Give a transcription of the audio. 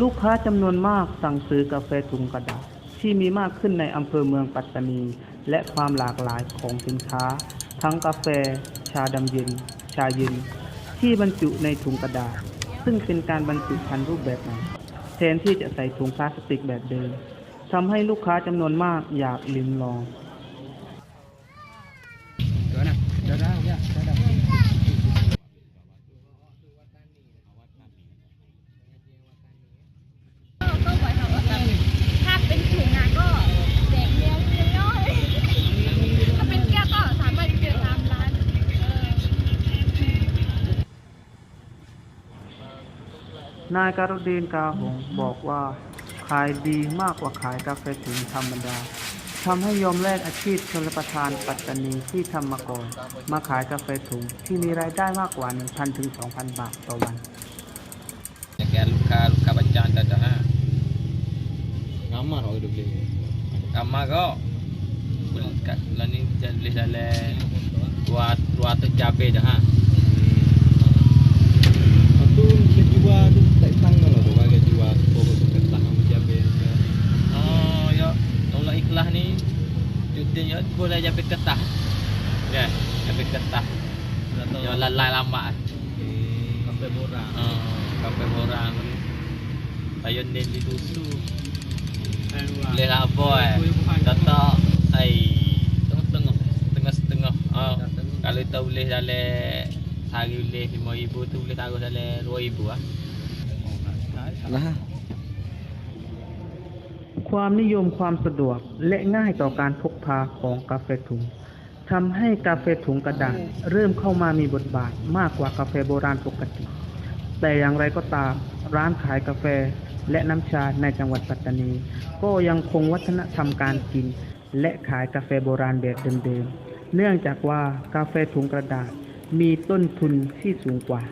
ลูกค้าจำนวนมากสั่งซื้อกาแฟถุงกระดาษที่มีมากขึ้นในอำเภอเมืองปัตตานี และความหลากหลายของสินค้า ทั้งกาแฟ ชาดำเย็น ชาเย็น ที่บรรจุในถุงกระดาษ ซึ่งเป็นการบรรจุภัณฑ์รูปแบบใหม่แทนที่จะใส่ถุงพลาสติกแบบเดิมทำให้ลูกค้าจำนวนมากอยากลิ้มลอง ถ้า เป็นถุงงานก็แจกเลี้ยงน้อยถ้าเป็นแก้วก็สามารถเจอตามร้านเออนายการุดีนกาหงบอกว่า ขายดีมากกว่าขายกาแฟถุงธรรมดาทำให้ยอมแลกอาชีพชลประทานปัตตานีที่ทำมาก่อน มาขายกาแฟถุงที่มีรายได้มากกว่า 1,000 ถึง 2,000 บาทต่อวัน Kayak luka luka bacaan dah dah. Ramah orang dia. Kamar kau. Kat lah ni dua dua tu cabe dah ha. Lepas tu dia jual tu tak tang kalau tu bagi jual pokok tu sama jabe. Oh ya, tolak ikhlas ni ya boleh jabe ketah. Ya, jabe ketah. Ya lalai lama. Kafe borang. Oh, kafe orang. Tayon dia di dusu. Boleh lah boy. Tata ai tengah-tengah tengah-tengah. Ah, kalau kita boleh dalam sehari boleh 5000 tu boleh taruh dalam 2000 ah. Lah. ความนิยมความสะดวกและง่ายต่อการพกพาของกาแฟถุงทำให้กาแฟถุงกระดาษเริ่มเข้ามามีบทบาทมากกว่ากาแฟโบราณปกติ แต่อย่างไรก็ตามร้านขายกาแฟ และน้ำชาในจังหวัดปัตตานี ก็ยังคงวัฒนธรรมการกิน และขายกาแฟโบราณแบบเดิมๆ เนื่องจากว่ากาแฟถุงกระดาษมีต้นทุนที่สูงกว่า